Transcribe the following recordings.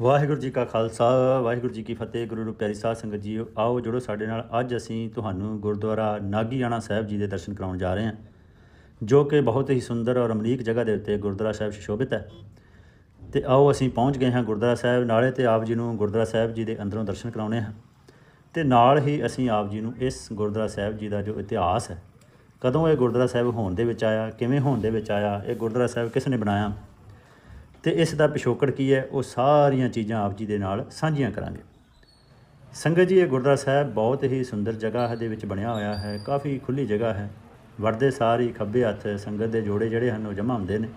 ਵਾਹਿਗੁਰੂ ਜੀ ਕਾ ਖਾਲਸਾ, ਵਾਹਿਗੁਰੂ ਜੀ ਕੀ ਫਤਿਹ, ਗੁਰੂ ਨੂੰ ਪਿਆਰੀ ਸਾਧ ਸੰਗਤ ਜੀ ਆਓ ਜੁੜੋ ਸਾਡੇ ਨਾਲ। ਅੱਜ ਅਸੀਂ ਤੁਹਾਨੂੰ ਗੁਰਦੁਆਰਾ ਨਾਗੀਆਣਾ ਸਾਹਿਬ ਜੀ ਦੇ ਦਰਸ਼ਨ ਕਰਾਉਣ ਜਾ ਰਹੇ ਹਾਂ, ਜੋ ਕਿ ਬਹੁਤ ਹੀ ਸੁੰਦਰ ਔਰ ਅਮਲੀਕ ਜਗ੍ਹਾ ਦੇ ਉੱਤੇ ਗੁਰਦੁਆਰਾ ਸਾਹਿਬ ਸ਼ੋਭਿਤ ਹੈ। ਤੇ ਆਓ ਅਸੀਂ ਪਹੁੰਚ ਗਏ ਹਾਂ ਗੁਰਦੁਆਰਾ ਸਾਹਿਬ, ਨਾਲੇ ਤੇ ਆਪ ਜੀ ਨੂੰ ਗੁਰਦੁਆਰਾ ਸਾਹਿਬ ਜੀ ਦੇ ਅੰਦਰੋਂ ਦਰਸ਼ਨ ਕਰਾਉਣੇ ਹਨ ਤੇ ਨਾਲ ਹੀ ਅਸੀਂ ਆਪ ਜੀ ਨੂੰ ਇਸ ਗੁਰਦੁਆਰਾ ਸਾਹਿਬ ਜੀ ਦਾ ਜੋ ਇਤਿਹਾਸ ਹੈ, ਕਦੋਂ ਇਹ ਗੁਰਦੁਆਰਾ ਸਾਹਿਬ ਹੋਣ ਦੇ ਵਿੱਚ ਆਇਆ, ਕਿਵੇਂ ਹੋਣ ਦੇ ਵਿੱਚ ਆਇਆ, ਇਹ ਗੁਰਦੁਆਰਾ ਸਾਹਿਬ ਕਿਸ ਨੇ ਬਣਾਇਆ? ਤੇ ਇਸ ਦਾ ਪਿਛੋਕੜ ਕੀ ਹੈ? ਉਹ ਸਾਰੀਆਂ ਚੀਜ਼ਾਂ ਆਪ ਜੀ ਦੇ ਨਾਲ ਸਾਂਝੀਆਂ ਕਰਾਂਗੇ। ਸੰਗਤ ਜੀ, ਇਹ ਗੁਰਦੁਆਰਾ ਸਾਹਿਬ ਬਹੁਤ ਹੀ ਸੁੰਦਰ ਜਗ੍ਹਾ ਦੇ ਵਿੱਚ ਬਣਿਆ ਹੋਇਆ ਹੈ, ਕਾਫੀ ਖੁੱਲੀ ਜਗ੍ਹਾ ਹੈ। ਵੜਦੇ ਸਾਰ ਹੀ ਖੱਬੇ ਹੱਥ ਸੰਗਤ ਦੇ ਜੋੜੇ ਜਿਹੜੇ ਹਨ, ਉਹ ਜਮ੍ਹਾਂ ਹੁੰਦੇ ਨੇ।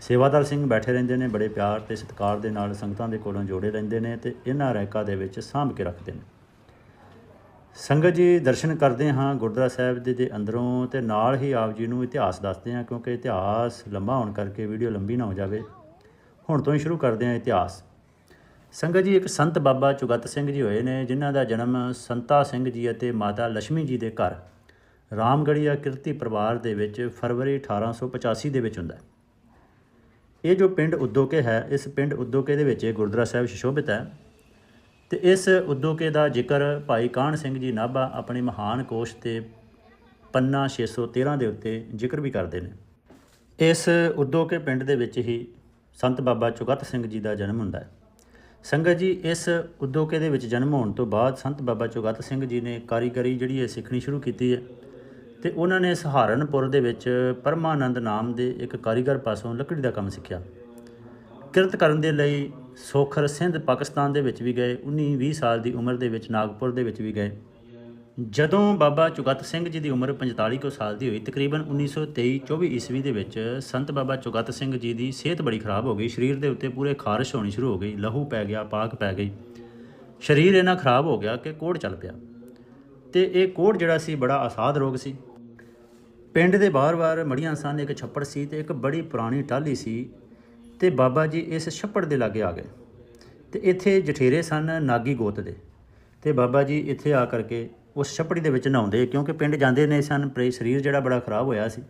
ਸੇਵਾਦਾਰ ਸਿੰਘ ਬੈਠੇ ਰਹਿੰਦੇ ਨੇ, ਬੜੇ ਪਿਆਰ ਤੇ ਸਤਿਕਾਰ ਦੇ ਨਾਲ ਸੰਗਤਾਂ ਦੇ ਕੋਲੋਂ ਜੋੜੇ ਲੈਂਦੇ ਨੇ ਤੇ ਇਹਨਾਂ ਰੈਕਾਂ ਦੇ ਵਿੱਚ ਸਾਂਭ ਕੇ ਰੱਖਦੇ ਨੇ। ਸੰਗਤ ਜੀ ਦਰਸ਼ਨ ਕਰਦੇ ਹਾਂ ਗੁਰਦੁਆਰਾ ਸਾਹਿਬ ਦੇ ਦੇ ਅੰਦਰੋਂ ਤੇ ਨਾਲ ਹੀ ਆਪ ਜੀ ਨੂੰ ਇਤਿਹਾਸ ਦੱਸਦੇ ਹਾਂ ਕਿਉਂਕਿ ਇਤਿਹਾਸ ਲੰਬਾ ਹੋਣ ਕਰਕੇ ਵੀਡੀਓ ਲੰਬੀ ਨਾ ਹੋ ਜਾਵੇ। ਹੁਣ ਤੋਂ ਹੀ ਸ਼ੁਰੂ ਕਰਦੇ ਹਾਂ ਇਤਿਹਾਸ। ਸੰਗਤ ਜੀ ਇੱਕ ਸੰਤ ਬਾਬਾ ਚੁਗਤ ਸਿੰਘ ਜੀ ਹੋਏ ਨੇ ਜਿਨ੍ਹਾਂ ਦਾ ਜਨਮ ਸੰਤਾ ਸਿੰਘ ਜੀ ਅਤੇ ਮਾਤਾ ਲక్ష్ਮੀ ਜੀ ਦੇ ਘਰ ਰਾਮਗੜੀਆ ਕਿਰਤੀ ਪਰਿਵਾਰ ਦੇ ਵਿੱਚ ਫਰਵਰੀ 1885 ਦੇ ਵਿੱਚ ਹੁੰਦਾ ਹੈ। ਇਹ ਜੋ ਪਿੰਡ ਉਦੋਕੇ ਹੈ, ਇਸ ਪਿੰਡ ਉਦੋਕੇ ਦੇ ਵਿੱਚ ਇਹ ਗੁਰਦੁਆਰਾ ਸਾਹਿਬ ਸ਼ੋਭਿਤ ਹੈ। ਤੇ ਇਸ ਉਦੋਕੇ ਦਾ ਜ਼ਿਕਰ ਭਾਈ ਕਾਹਨ ਸਿੰਘ ਜੀ ਨਾਭਾ ਆਪਣੇ ਮਹਾਨ ਕੋਸ਼ ਤੇ ਪੰਨਾ 613 ਦੇ ਉੱਤੇ ਜ਼ਿਕਰ ਵੀ ਕਰਦੇ ਨੇ। ਇਸ ਉਦੋਕੇ ਪਿੰਡ ਦੇ ਵਿੱਚ ਹੀ ਸੰਤ ਬਾਬਾ ਚੁਗਤ ਸਿੰਘ ਜੀ ਦਾ ਜਨਮ ਹੁੰਦਾ ਹੈ। ਸੰਗਤ ਜੀ, ਇਸ ਉਦੋਕੇ ਦੇ ਵਿੱਚ ਜਨਮ ਹੋਣ ਤੋਂ ਬਾਅਦ ਸੰਤ ਬਾਬਾ ਚੁਗਤ ਸਿੰਘ ਜੀ ਨੇ ਕਾਰੀਗਰੀ ਜਿਹੜੀ ਹੈ ਸਿੱਖਣੀ ਸ਼ੁਰੂ ਕੀਤੀ ਹੈ ਤੇ ਉਹਨਾਂ ਨੇ ਸਹਾਰਨਪੁਰ ਦੇ ਵਿੱਚ ਪਰਮਾਨੰਦ ਨਾਮ ਦੇ ਇੱਕ ਕਾਰੀਗਰ ਪਾਸੋਂ ਲੱਕੜੀ ਦਾ ਕੰਮ ਸਿੱਖਿਆ। ਕਿਰਤ ਕਰਨ ਦੇ ਲਈ ਸੋਖਰ ਸਿੰਧ ਪਾਕਿਸਤਾਨ ਦੇ ਵਿੱਚ ਵੀ ਗਏ 19 20 ਸਾਲ ਦੀ ਉਮਰ ਦੇ ਵਿੱਚ ਨਾਗਪੁਰ ਦੇ ਵਿੱਚ ਵੀ ਗਏ। ਜਦੋਂ ਬਾਬਾ ਚੁਗਤ ਸਿੰਘ ਜੀ ਦੀ ਉਮਰ 45 ਕੁ ਸਾਲ ਦੀ ਹੋਈ, ਤਕਰੀਬਨ 1923 24 ਈਸਵੀ ਦੇ ਵਿੱਚ ਸੰਤ ਬਾਬਾ ਚੁਗਤ ਸਿੰਘ ਜੀ ਦੀ ਸਿਹਤ ਬੜੀ ਖਰਾਬ ਹੋ ਗਈ, ਸਰੀਰ ਦੇ ਉੱਤੇ ਪੂਰੇ ਖਾਰਸ਼ ਹੋਣੀ ਸ਼ੁਰੂ ਹੋ ਗਈ, ਲਹੂ ਪੈ ਗਿਆ, ਪਾਕ ਪੈ ਗਈ। ਸਰੀਰ ਇਹਨਾਂ ਖਰਾਬ ਹੋ ਗਿਆ ਕਿ ਕੋੜ ਚੱਲ ਪਿਆ। ਤੇ ਇਹ ਕੋੜ ਜਿਹੜਾ ਸੀ, ਬੜਾ ਆਸਾਦ ਰੋਗ ਸੀ। ਪਿੰਡ ਦੇ ਬਾਹਰ-ਬਾਹਰ ਮੜੀਆਂ ਸਨ ਇੱਕ ਛੱਪੜ ਸੀ ਤੇ ਇੱਕ ਬੜੀ ਪੁਰਾਣੀ ਟਾਹਲੀ ਸੀ ਤੇ ਬਾਬਾ ਜੀ ਇਸ ਛੱਪੜ ਦੇ ਲਾਗੇ ਆ ਗਏ ਤੇ ਇੱਥੇ ਜਠੇਰੇ ਸਨ ਨਾਗੀ ਗੋਤ ਦੇ। ਤੇ ਬਾਬਾ ਜੀ ਇੱਥੇ ਆ ਕਰਕੇ ਉਸ ਛੱਪੜੀ ਦੇ ਵਿੱਚ ਨਹਾਉਂਦੇ ਕਿਉਂਕਿ ਪਿੰਡ ਜਾਂਦੇ ਨੇ ਸਨ, ਪਰ ਸਰੀਰ ਜਿਹੜਾ ਬੜਾ ਖਰਾਬ ਹੋਇਆ ਸੀ।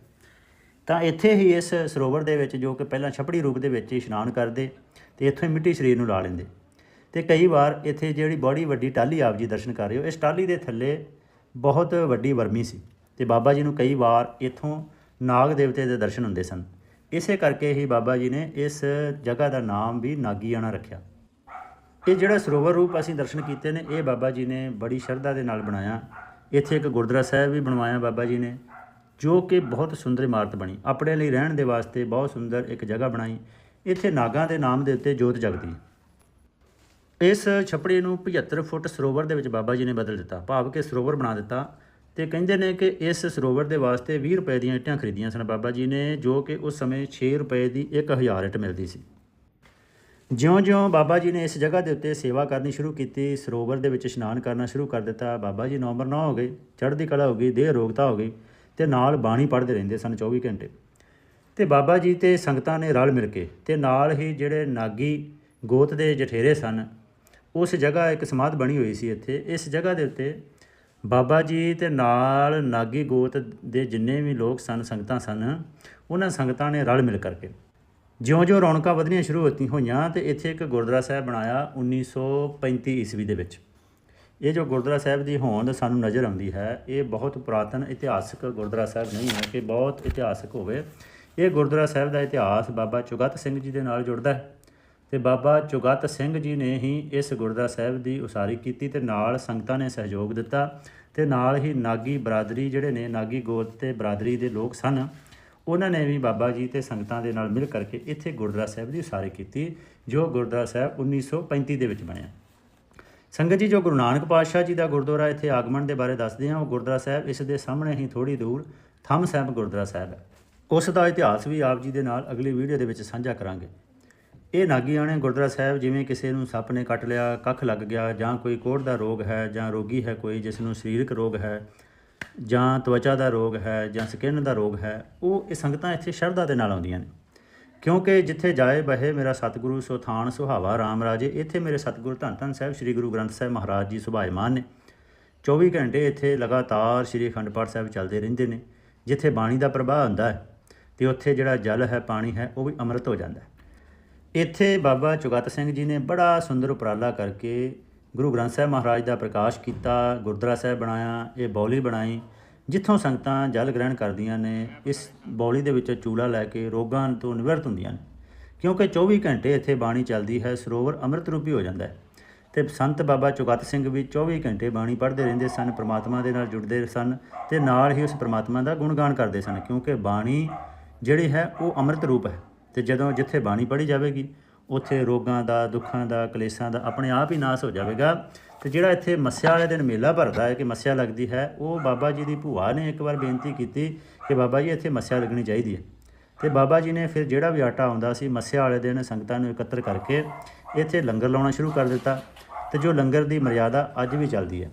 ਤਾਂ ਇੱਥੇ ਹੀ ਇਸ ਸਰੋਵਰ ਦੇ ਵਿੱਚ ਜੋ ਕਿ ਪਹਿਲਾਂ ਛੱਪੜੀ ਰੂਪ ਦੇ ਵਿੱਚ ਹੀ ਇਸ਼ਨਾਨ ਕਰਦੇ ਤੇ ਇੱਥੋਂ ਹੀ ਮਿੱਟੀ ਸਰੀਰ ਨੂੰ ਲਾ ਲੈਂਦੇ। ਤੇ ਕਈ ਵਾਰ ਇੱਥੇ ਜਿਹੜੀ ਬੜੀ ਵੱਡੀ ਟਾਹਲੀ ਆਪ ਜੀ ਦਰਸ਼ਨ ਕਰ ਰਹੇ ਹੋ, ਇਸ ਟਾਹਲੀ ਦੇ ਥੱਲੇ ਬਹੁਤ ਵੱਡੀ ਵਰਮੀ ਸੀ। ਤੇ ਬਾਬਾ ਜੀ ਨੂੰ ਕਈ ਵਾਰ ਇੱਥੋਂ ਨਾਗ ਦੇਵਤੇ ਦੇ ਦਰਸ਼ਨ ਹੁੰਦੇ ਸਨ। ਇਸੇ ਕਰਕੇ ਹੀ ਬਾਬਾ ਜੀ ਨੇ ਇਸ ਜਗ੍ਹਾ ਦਾ ਨਾਮ ਵੀ ਨਾਗੀਆਣਾ ਰੱਖਿਆ। ਇਹ ਜਿਹੜਾ ਸਰੋਵਰ ਰੂਪ ਅਸੀਂ ਦਰਸ਼ਨ ਕੀਤੇ ਨੇ, ਇਹ ਬਾਬਾ ਜੀ ਨੇ ਬੜੀ ਸ਼ਰਧਾ ਦੇ ਨਾਲ ਬਣਾਇਆ। ਇੱਥੇ ਇੱਕ ਗੁਰਦੁਆਰਾ ਸਾਹਿਬ ਵੀ ਬਣਵਾਇਆ ਬਾਬਾ ਜੀ ਨੇ, ਜੋ ਕਿ ਬਹੁਤ ਸੁੰਦਰ ਇਮਾਰਤ ਬਣੀ। ਆਪਣੇ ਲਈ ਰਹਿਣ ਦੇ ਵਾਸਤੇ ਬਹੁਤ ਸੁੰਦਰ ਇੱਕ ਜਗ੍ਹਾ ਬਣਾਈ। ਇੱਥੇ ਨਾਗਾਂ ਦੇ ਨਾਮ ਦੇ ਉੱਤੇ ਜੋਤ ਜਗਦੀ। ਇਸ ਛਪੜੀ ਨੂੰ 75 ਫੁੱਟ ਸਰੋਵਰ ਦੇ ਵਿੱਚ ਬਾਬਾ ਜੀ ਨੇ ਬਦਲ ਦਿੱਤਾ। ਭਾਵ ਕਿ ਸਰੋਵਰ ਬਣਾ ਦਿੱਤਾ। ਤੇ ਕਹਿੰਦੇ ਨੇ ਕਿ ਇਸ ਸਰੋਵਰ ਦੇ ਵਾਸਤੇ 20 ਰੁਪਏ ਦੀਆਂ ਇੱਟਾਂ ਖਰੀਦੀਆਂ ਸਨ। ਬਾਬਾ ਜੀ ਨੇ ਜੋ ਕਿ ਉਸ ਸਮੇਂ 6 ਰੁਪਏ ਦੀ 1000 ਇੱਟ ਮਿਲਦੀ ਸੀ। ਜਿਉਂ-ਜਿਉਂ ਬਾਬਾ ਜੀ ਨੇ ਇਸ ਜਗ੍ਹਾ ਦੇ ਉੱਤੇ ਸੇਵਾ ਕਰਨੀ ਸ਼ੁਰੂ ਕੀਤੀ, ਸਰੋਵਰ ਦੇ ਵਿੱਚ ਇਸ਼ਨਾਨ ਕਰਨਾ ਸ਼ੁਰੂ ਕਰ ਦਿੱਤਾ। ਬਾਬਾ ਜੀ ਨੰਬਰ 9 ਹੋ ਗਏ, ਚੜ੍ਹਦੀ ਕਲਾ ਹੋ ਗਈ, ਦੇਹ ਰੋਗਤਾ ਹੋ ਗਈ ਤੇ ਨਾਲ ਬਾਣੀ ਪੜ੍ਹਦੇ ਰਹਿੰਦੇ ਸਨ 24 ਘੰਟੇ। ਤੇ ਬਾਬਾ ਜੀ ਤੇ ਸੰਗਤਾਂ ਨੇ ਰਲ ਮਿਲ ਕੇ ਤੇ ਨਾਲ ਹੀ ਜਿਹੜੇ ਨਾਗੀ ਗੋਤ ਦੇ ਜਠੇਰੇ ਸਨ, ਉਸ ਜਗ੍ਹਾ ਇੱਕ ਸਮਾਧ ਬਣੀ ਹੋਈ ਸੀ ਇੱਥੇ। ਇਸ ਜਗ੍ਹਾ ਦੇ ਉੱਤੇ ਬਾਬਾ ਜੀ ਤੇ ਨਾਲ ਨਾਗੀ ਗੋਤ ਦੇ ਜਿੰਨੇ ਵੀ ਲੋਕ ਸਨ, ਸੰਗਤਾਂ ਸਨ, ਉਹਨਾਂ ਸੰਗਤਾਂ ਨੇ ਰਲ ਮਿਲ ਕਰਕੇ ਜਿਉਂ-ਜਿਉਂ ਰੌਣਕਾਂ ਵਧਣੀਆਂ ਸ਼ੁਰੂ ਹੋਤੀ ਹੋਈਆਂ ਤੇ ਇੱਥੇ ਇੱਕ ਗੁਰਦੁਆਰਾ ਸਾਹਿਬ ਬਣਾਇਆ 1935 ਈਸਵੀ ਦੇ ਵਿੱਚ। ਇਹ ਜੋ ਗੁਰਦੁਆਰਾ ਸਾਹਿਬ ਦੀ ਹੋਂਦ ਸਾਨੂੰ ਨਜ਼ਰ ਆਉਂਦੀ ਹੈ, ਇਹ ਬਹੁਤ ਪੁਰਾਤਨ ਇਤਿਹਾਸਕ ਗੁਰਦੁਆਰਾ ਸਾਹਿਬ ਨਹੀਂ ਹੈ ਕਿ ਬਹੁਤ ਇਤਿਹਾਸਕ ਹੋਵੇ। ਇਹ ਗੁਰਦੁਆਰਾ ਸਾਹਿਬ ਦਾ ਇਤਿਹਾਸ ਬਾਬਾ ਚੁਗਤ ਸਿੰਘ ਜੀ ਦੇ ਨਾਲ ਜੁੜਦਾ ਹੈ। ਤੇ ਬਾਬਾ ਚੁਗਤ ਸਿੰਘ ਜੀ ਨੇ ਹੀ ਇਸ ਗੁਰਦੁਆਰਾ ਸਾਹਿਬ ਦੀ ਉਸਾਰੀ ਕੀਤੀ ਤੇ ਨਾਲ ਸੰਗਤਾਂ ਨੇ ਸਹਿਯੋਗ ਦਿੱਤਾ ਤੇ ਨਾਲ ਹੀ ਨਾਗੀ ਬਰਾਦਰੀ ਜਿਹੜੇ ਨੇ, ਨਾਗੀ ਗੋਤ ਤੇ ਬਰਾਦਰੀ ਦੇ ਲੋਕ ਸਨ, ਉਹਨਾਂ ਨੇ ਵੀ ਬਾਬਾ ਜੀ ਤੇ ਸੰਗਤਾਂ ਦੇ ਨਾਲ ਮਿਲ ਕਰਕੇ ਇੱਥੇ ਗੁਰਦੁਆਰਾ ਸਾਹਿਬ ਦੀ ਉਸਾਰੀ ਕੀਤੀ, ਜੋ ਗੁਰਦੁਆਰਾ ਸਾਹਿਬ 1935 ਦੇ ਵਿੱਚ ਬਣਿਆ। ਸੰਗਤ ਜੀ ਜੋ ਗੁਰੂ ਨਾਨਕ ਪਾਤਸ਼ਾਹ ਜੀ ਦਾ ਗੁਰਦੁਆਰਾ ਇੱਥੇ ਆਗਮਨ ਦੇ ਬਾਰੇ ਦੱਸਦੇ ਹਾਂ ਉਹ ਗੁਰਦੁਆਰਾ ਸਾਹਿਬ ਇਸ ਦੇ ਸਾਹਮਣੇ ਹੀ ਥੋੜੀ ਦੂਰ ਥੰਮ ਸਾਹਿਬ ਗੁਰਦੁਆਰਾ ਸਾਹਿਬ ਹੈ। ਉਸ ਦਾ ਇਤਿਹਾਸ ਵੀ ਆਪ ਜੀ ਦੇ ਨਾਲ ਅਗਲੀ ਵੀਡੀਓ ਦੇ ਵਿੱਚ ਸਾਂਝਾ ਕਰਾਂਗੇ। ਇਹ ਨਾਗੀਆਣੇ ਗੁਰਦੁਆਰਾ ਸਾਹਿਬ ਜਿਵੇਂ ਕਿਸੇ ਨੂੰ ਸੱਪ ਨੇ ਕੱਟ ਲਿਆ, ਕੱਖ ਲੱਗ ਗਿਆ ਜਾਂ ਕੋਈ ਕੋੜ ਦਾ ਰੋਗ ਹੈ ਜਾਂ ਰੋਗੀ ਹੈ ਕੋਈ ਜਿਸ ਨੂੰ ਸਰੀਰਕ ਰੋਗ ਹੈ ਜਾਂ ਤਵਚਾ ਦਾ ਰੋਗ ਹੈ ਜਾਂ ਸਕਿਨ ਦਾ ਰੋਗ ਹੈ, ਉਹ ਇਹ ਸੰਗਤਾਂ ਇੱਥੇ ਸ਼ਰਧਾ ਦੇ ਨਾਲ ਆਉਂਦੀਆਂ ਨੇ। ਕਿਉਂਕਿ ਜਿੱਥੇ ਜਾਏ ਬਹੇ ਮੇਰਾ ਸਤਿਗੁਰੂ, ਸੋ ਥਾਨ ਸੁਹਾਵਾ ਰਾਮ ਰਾਜੇ, ਇੱਥੇ ਮੇਰੇ ਸਤਿਗੁਰੂ ਧੰਨ ਧੰਨ ਸਾਹਿਬ ਸ੍ਰੀ ਗੁਰੂ ਗ੍ਰੰਥ ਸਾਹਿਬ ਮਹਾਰਾਜ ਜੀ ਸੁਭਾਇਮਾਨ ਨੇ। 24 ਘੰਟੇ ਇੱਥੇ ਲਗਾਤਾਰ ਸ੍ਰੀ ਅਖੰਡ ਪਾਠ ਸਾਹਿਬ ਚੱਲਦੇ ਰਹਿੰਦੇ ਨੇ, ਜਿੱਥੇ ਬਾਣੀ ਦਾ ਪ੍ਰਭਾਵ ਹੁੰਦਾ ਹੈ ਤੇ ਉੱਥੇ ਜਿਹੜਾ ਜਲ ਹੈ, ਪਾਣੀ ਹੈ, ਉਹ ਵੀ ਅੰਮ੍ਰਿਤ ਹੋ ਜਾਂਦਾ ਹੈ। ਇੱਥੇ ਬਾਬਾ ਚੁਗਤ ਸਿੰਘ ਜੀ ਨੇ ਬੜਾ ਸੁੰਦਰ ਉਪਰਾਲਾ ਕਰਕੇ ਗੁਰੂ ਗ੍ਰੰਥ ਸਾਹਿਬ ਮਹਾਰਾਜ ਦਾ ਪ੍ਰਕਾਸ਼ ਕੀਤਾ, ਗੁਰਦੁਆਰਾ ਸਾਹਿਬ ਬਣਾਇਆ, ਇਹ ਬੌਲੀ ਬਣਾਈ, ਜਿੱਥੋਂ ਸੰਗਤਾਂ ਜਲ ਗ੍ਰਹਿਣ ਕਰਦੀਆਂ ਨੇ, ਇਸ ਬੌਲੀ ਦੇ ਵਿੱਚ ਚੂਲਾ ਲੈ ਕੇ ਰੋਗਾਂ ਤੋਂ ਨਿਵਰਤ ਹੁੰਦੀਆਂ ਨੇ। ਕਿਉਂਕਿ 24 ਘੰਟੇ ਇੱਥੇ ਬਾਣੀ ਚੱਲਦੀ ਹੈ, ਸਰੋਵਰ ਅੰਮ੍ਰਿਤ ਰੂਪੀ ਹੋ ਜਾਂਦਾ ਹੈ। ਤੇ ਸੰਤ ਬਾਬਾ ਚੁਗਤ ਸਿੰਘ ਵੀ 24 ਘੰਟੇ ਬਾਣੀ ਪੜ੍ਹਦੇ ਰਹਿੰਦੇ ਸਨ, ਪ੍ਰਮਾਤਮਾ ਦੇ ਨਾਲ ਜੁੜਦੇ ਸਨ ਤੇ ਨਾਲ ਹੀ ਉਸ ਪ੍ਰਮਾਤਮਾ ਦਾ ਗੁਣਗਾਨ ਕਰਦੇ ਸਨ, ਕਿਉਂਕਿ ਬਾਣੀ ਜਿਹੜੀ ਹੈ ਉਹ ਅੰਮ੍ਰਿਤ ਰੂਪ ਹੈ। ਤੇ ਜਦੋਂ ਜਿੱਥੇ ਬਾਣੀ ਪੜ੍ਹੀ ਜਾਵੇਗੀ, ਉੱਥੇ ਰੋਗਾਂ ਦਾ, ਦੁੱਖਾਂ ਦਾ, ਕਲੇਸ਼ਾਂ ਦਾ ਆਪਣੇ ਆਪ ਹੀ ਨਾਸ ਹੋ ਜਾਵੇਗਾ। ਤੇ ਜਿਹੜਾ ਇੱਥੇ ਮੱਸਿਆ ਵਾਲੇ ਦਿਨ ਮੇਲਾ ਭਰਦਾ ਹੈ, ਕਿ ਮੱਸਿਆ ਲੱਗਦੀ ਹੈ, ਉਹ ਬਾਬਾ ਜੀ ਦੀ ਭੂਆ ਨੇ ਇੱਕ ਵਾਰ ਬੇਨਤੀ ਕੀਤੀ ਕਿ ਬਾਬਾ ਜੀ, ਇੱਥੇ ਮੱਸਿਆ ਲੱਗਣੀ ਚਾਹੀਦੀ ਹੈ। ਤੇ ਬਾਬਾ ਜੀ ਨੇ ਫਿਰ ਜਿਹੜਾ ਵੀ ਆਟਾ ਆਉਂਦਾ ਸੀ, ਮੱਸਿਆ ਵਾਲੇ ਦਿਨ ਸੰਗਤਾਂ ਨੂੰ ਇਕੱਤਰ ਕਰਕੇ ਇੱਥੇ ਲੰਗਰ ਲਾਉਣਾ ਸ਼ੁਰੂ ਕਰ ਦਿੱਤਾ। ਤੇ ਜੋ ਲੰਗਰ ਦੀ ਮਰਿਆਦਾ ਅੱਜ ਵੀ ਚੱਲਦੀ ਹੈ।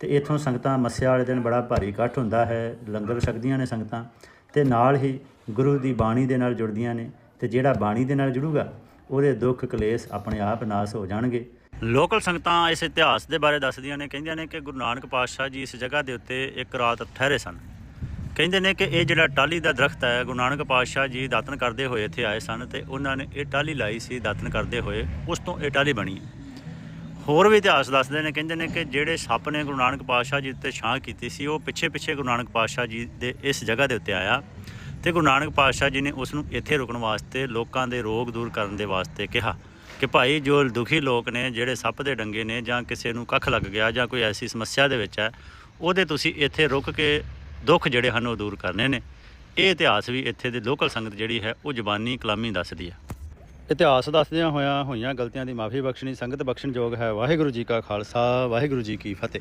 ਤੇ ਇੱਥੋਂ ਸੰਗਤਾਂ ਮੱਸਿਆ ਵਾਲੇ ਦਿਨ ਬੜਾ ਭਾਰੀ ਇਕੱਠ ਹੁੰਦਾ ਹੈ, ਲੰਗਰ ਛਕਦੀਆਂ ਨੇ ਸੰਗਤਾਂ। ਤੇ ਨਾਲ ਹੀ ਗੁਰੂ ਦੀ ਬਾਣੀ ਦੇ ਨਾਲ ਜੁੜਦੀਆਂ ਨੇ। ਤੇ ਜਿਹੜਾ ਬਾਣੀ ਦੇ ਨਾਲ ਜੁੜੂਗਾ, ਉਹਦੇ ਦੁੱਖ ਕਲੇਸ਼ ਆਪਣੇ ਆਪ ਨਾਸ ਹੋ ਜਾਣਗੇ। ਲੋਕਲ ਸੰਗਤਾਂ ਇਸ ਇਤਿਹਾਸ ਦੇ ਬਾਰੇ ਦੱਸਦੀਆਂ ਨੇ, ਕਹਿੰਦੀਆਂ ਨੇ ਕਿ ਗੁਰੂ ਨਾਨਕ ਪਾਤਸ਼ਾਹ ਜੀ ਇਸ ਜਗ੍ਹਾ ਦੇ ਉੱਤੇ ਇੱਕ ਰਾਤ ਠਹਿਰੇ ਸਨ। ਕਹਿੰਦੇ ਨੇ ਕਿ ਇਹ ਜਿਹੜਾ ਟਾਲੀ ਦਾ ਦਰਖਤ ਹੈ, ਗੁਰੂ ਨਾਨਕ ਪਾਤਸ਼ਾਹ ਜੀ ਦਾਤਨ ਕਰਦੇ ਹੋਏ ਇੱਥੇ ਆਏ ਸਨ ਤੇ ਉਹਨਾਂ ਨੇ ਇਹ ਟਾਲੀ ਲਾਈ ਸੀ ਦਾਤਨ ਕਰਦੇ ਹੋਏ, ਉਸ ਤੋਂ ਇਹ ਟਾਲੀ ਬਣੀ। ਹੋਰ ਵੀ ਇਤਿਹਾਸ ਦੱਸਦੇ ਨੇ, ਕਹਿੰਦੇ ਨੇ ਕਿ ਜਿਹੜੇ ਸੱਪ ਨੇ ਗੁਰੂ ਨਾਨਕ ਪਾਤਸ਼ਾਹ ਜੀ ਉੱਤੇ ਛਾਂ ਕੀਤੀ ਸੀ, ਉਹ ਪਿੱਛੇ ਪਿੱਛੇ ਗੁਰੂ ਨਾਨਕ ਪਾਤਸ਼ਾਹ ਜੀ ਦੇ ਇਸ ਜਗ੍ਹਾ ਦੇ ਉੱਤੇ ਆਇਆ। ਤੇ ਗੁਰੂ ਨਾਨਕ ਪਾਤਸ਼ਾਹ ਜੀ ਨੇ ਉਸ ਨੂੰ ਇੱਥੇ ਰੁਕਣ ਵਾਸਤੇ ਲੋਕਾਂ ਦੇ ਰੋਗ ਦੂਰ ਕਰਨ ਦੇ ਵਾਸਤੇ ਕਿਹਾ ਕਿ ਭਾਈ ਜੋ ਦੁਖੀ ਲੋਕ ਨੇ, ਜਿਹੜੇ ਸੱਪ ਦੇ ਡੰਗੇ ਨੇ ਜਾਂ ਕਿਸੇ ਨੂੰ ਕੱਖ ਲੱਗ ਗਿਆ ਜਾਂ ਕੋਈ ਐਸੀ ਸਮੱਸਿਆ ਦੇ ਵਿੱਚ ਹੈ, ਉਹਦੇ ਤੁਸੀਂ ਇੱਥੇ ਰੁਕ ਕੇ ਦੁੱਖ ਜਿਹੜੇ ਹਨ ਉਹ ਦੂਰ ਕਰਨੇ ਨੇ। ਇਹ ਇਤਿਹਾਸ ਵੀ ਇੱਥੇ ਦੇ ਲੋਕਲ ਸੰਗਤ ਜਿਹੜੀ ਹੈ, ਉਹ ਜ਼ਬਾਨੀ ਕਲਾਮੀ ਦੱਸਦੀ ਹੈ। ਇਤਿਹਾਸ ਦੱਸਦਿਆਂ ਹੋਇਆਂ ਹੋਈਆਂ ਗਲਤੀਆਂ ਦੀ ਮਾਫੀ ਬਖਸ਼ਣੀ ਸੰਗਤ ਬਖਸ਼ਣਯੋਗ ਹੈ। ਵਾਹਿਗੁਰੂ ਜੀ ਕਾ ਖਾਲਸਾ, ਵਾਹਿਗੁਰੂ ਜੀ ਕੀ ਫਤਿਹ।